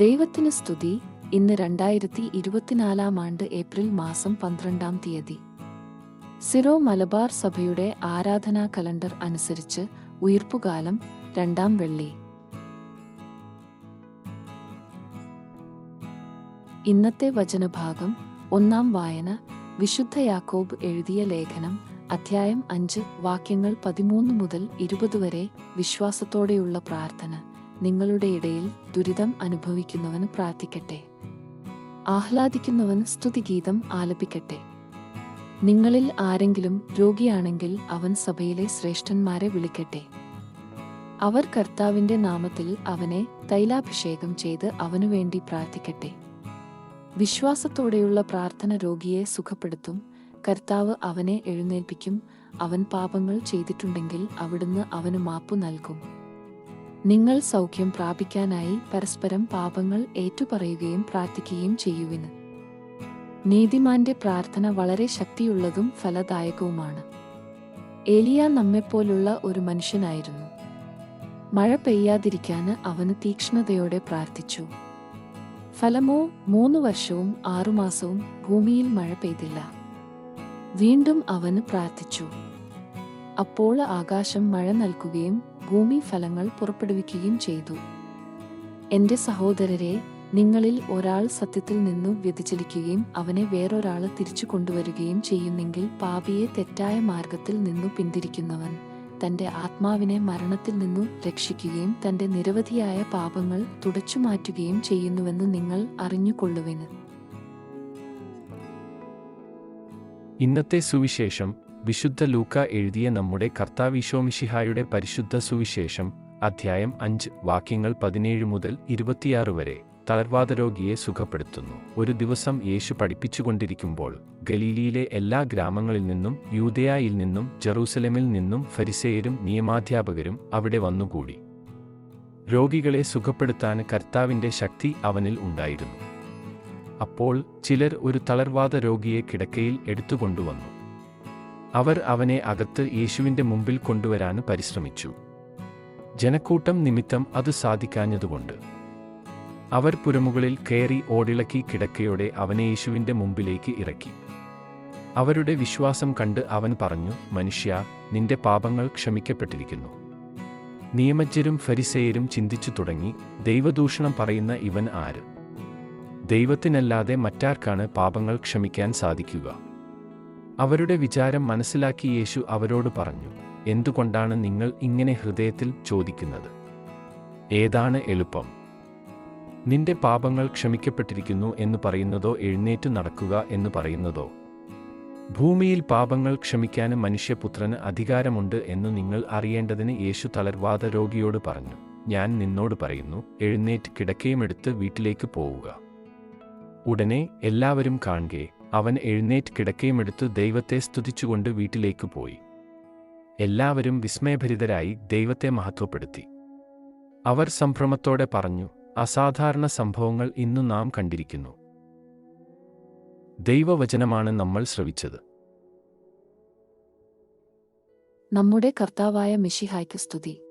ദൈവത്തിന് സ്തുതി. ഇന്ന് രണ്ടായിരത്തി ഇരുപത്തിനാലാം ആണ്ട് ഏപ്രിൽ മാസം പന്ത്രണ്ടാം തീയതി. സിറോ മലബാർ സഭയുടെ ആരാധനാ കലണ്ടർ അനുസരിച്ച് ഉയർപ്പുകാലം രണ്ടാം വെള്ളി. ഇന്നത്തെ വചനഭാഗം ഒന്നാം വായന വിശുദ്ധ യാക്കോബ് എഴുതിയ ലേഖനം അധ്യായം അഞ്ച് വാക്യങ്ങൾ പതിമൂന്ന് മുതൽ ഇരുപത് വരെ വിശ്വാസത്തോടെയുള്ള പ്രാർത്ഥന. നിങ്ങളുടെ ഇടയിൽ ദുരിതം അനുഭവിക്കുന്നവന് പ്രാർത്ഥിക്കട്ടെ. ആഹ്ലാദിക്കുന്നവൻ സ്തുതിഗീതം ആലപിക്കട്ടെ. നിങ്ങളിൽ ആരെങ്കിലും രോഗിയാണെങ്കിൽ അവൻ സഭയിലെ ശ്രേഷ്ഠന്മാരെ വിളിക്കട്ടെ. അവർ കർത്താവിന്റെ നാമത്തിൽ അവനെ തൈലാഭിഷേകം ചെയ്ത് അവനുവേണ്ടി പ്രാർത്ഥിക്കട്ടെ. വിശ്വാസത്തോടെയുള്ള പ്രാർത്ഥന രോഗിയെ സുഖപ്പെടുത്തും. കർത്താവ് അവനെ എഴുന്നേൽപ്പിക്കും. അവൻ പാപങ്ങൾ ചെയ്തിട്ടുണ്ടെങ്കിൽ അവിടുന്ന് അവന് മാപ്പു നൽകും. നിങ്ങൾ സൗഖ്യം പ്രാപിക്കാനായി പരസ്പരം പാപങ്ങൾ ഏറ്റുപറയുകയും പ്രാർത്ഥിക്കുകയും ചെയ്യുവിന്. നീതിമാന്റെ പ്രാർത്ഥന വളരെ ശക്തിയുള്ളതും ഫലദായകവുമാണ്. ഏലിയ നമ്മെപ്പോലുള്ള ഒരു മനുഷ്യനായിരുന്നു. മഴ പെയ്യാതിരിക്കാന് അവന് തീക്ഷ്ണതയോടെ പ്രാർത്ഥിച്ചു. ഫലമോ മൂന്ന് വർഷവും ആറുമാസവും ഭൂമിയിൽ മഴ പെയ്തില്ല. വീണ്ടും അവന് പ്രാർത്ഥിച്ചു. അപ്പോൾ ആകാശം മഴ നൽകുകയും ഭൂമി ഫലങ്ങൾ പുറപ്പെടുവിക്കുകയും ചെയ്തു. എന്റെ സഹോദരരെ നിങ്ങളിൽ ഒരാൾ സത്യത്തിൽ നിന്നും വ്യതിചലിക്കുകയും അവനെ വേറൊരാൾ തിരിച്ചു കൊണ്ടുവരികയും ചെയ്യുന്നെങ്കിൽ പാപിയെ തെറ്റായ മാർഗത്തിൽ നിന്നു പിന്തിരിക്കുന്നവൻ തന്റെ ആത്മാവിനെ മരണത്തിൽ നിന്നു രക്ഷിക്കുകയും തന്റെ നിരവധിയായ പാപങ്ങൾ തുടച്ചു മാറ്റുകയും ചെയ്യുന്നുവെന്ന് നിങ്ങൾ അറിഞ്ഞുകൊള്ളുവിന്. ഇന്നത്തെ സുവിശേഷം വിശുദ്ധ ലൂക്ക എഴുതിയ നമ്മുടെ കർത്താവിശോമിഷിഹായുടെ പരിശുദ്ധ സുവിശേഷം അധ്യായം അഞ്ച് വാക്യങ്ങൾ പതിനേഴ് മുതൽ ഇരുപത്തിയാറ് വരെ തളർവാദ രോഗിയെ സുഖപ്പെടുത്തുന്നു. ഒരു ദിവസം യേശു പഠിപ്പിച്ചുകൊണ്ടിരിക്കുമ്പോൾ ഗലീലിയിലെ എല്ലാ ഗ്രാമങ്ങളിൽ നിന്നും യൂതയായിൽ നിന്നും ജെറൂസലമിൽ നിന്നും ഫരിസേയരും നിയമാധ്യാപകരും അവിടെ വന്നുകൂടി. രോഗികളെ സുഖപ്പെടുത്താൻ കർത്താവിന്റെ ശക്തി അവനിൽ ഉണ്ടായിരുന്നു. അപ്പോൾ ചിലർ ഒരു തളർവാദ രോഗിയെ കിടക്കയിൽ എടുത്തുകൊണ്ടുവന്നു. അവർ അവനെ അകത്ത് യേശുവിന്റെ മുമ്പിൽ കൊണ്ടുവരാൻ പരിശ്രമിച്ചു. ജനക്കൂട്ടം നിമിത്തം അത് സാധിക്കാഞ്ഞതുകൊണ്ട്. അവർ പുരമുകളിൽ കയറി ഓടിളക്കി കിടക്കയോടെ അവനെ യേശുവിന്റെ മുമ്പിലേക്ക് ഇറക്കി. അവരുടെ വിശ്വാസം കണ്ട് അവൻ പറഞ്ഞു മനുഷ്യ നിന്റെ പാപങ്ങൾ ക്ഷമിക്കപ്പെട്ടിരിക്കുന്നു. നിയമജ്ഞരും ഫരിസേയരും ചിന്തിച്ചു തുടങ്ങി ദൈവദൂഷണം പറയുന്ന ഇവൻ ആര്? ദൈവത്തിനല്ലാതെ മറ്റാർക്കാണ് പാപങ്ങൾ ക്ഷമിക്കാൻ സാധിക്കുക. അവരുടെ വിചാരം മനസ്സിലാക്കി യേശു അവരോട് പറഞ്ഞു എന്തുകൊണ്ടാണ് നിങ്ങൾ ഇങ്ങനെ ഹൃദയത്തിൽ ചോദിക്കുന്നത്? ഏതാണ് എളുപ്പം? നിന്റെ പാപങ്ങൾ ക്ഷമിക്കപ്പെട്ടിരിക്കുന്നു എന്ന് പറയുന്നതോ എഴുന്നേറ്റ് നടക്കുക എന്ന് പറയുന്നതോ? ഭൂമിയിൽ പാപങ്ങൾ ക്ഷമിക്കാൻ മനുഷ്യപുത്രന് അധികാരമുണ്ട് എന്ന് നിങ്ങൾ അറിയേണ്ടതിന് യേശു തളർവാദ രോഗിയോട് പറഞ്ഞു ഞാൻ നിന്നോട് പറയുന്നു എഴുന്നേറ്റ് കിടക്കയുമെടുത്ത് വീട്ടിലേക്ക് പോവുക. ഉടനെ എല്ലാവരും കാണുകെ അവൻ എഴുന്നേറ്റ് കിടക്കയുമെടുത്ത് ദൈവത്തെ സ്തുതിച്ചുകൊണ്ട് വീട്ടിലേക്ക് പോയി. എല്ലാവരും വിസ്മയഭരിതരായി ദൈവത്തെ മഹത്വപ്പെടുത്തി. അവർ സംഭ്രമത്തോടെ പറഞ്ഞു അസാധാരണ സംഭവങ്ങൾ ഇന്നു നാം കണ്ടിരിക്കുന്നു. ദൈവവചനമാണ് നമ്മൾ ശ്രവിച്ചത്. നമ്മുടെ കർത്താവായ മിഷിഹായ്ക്ക് സ്തുതി.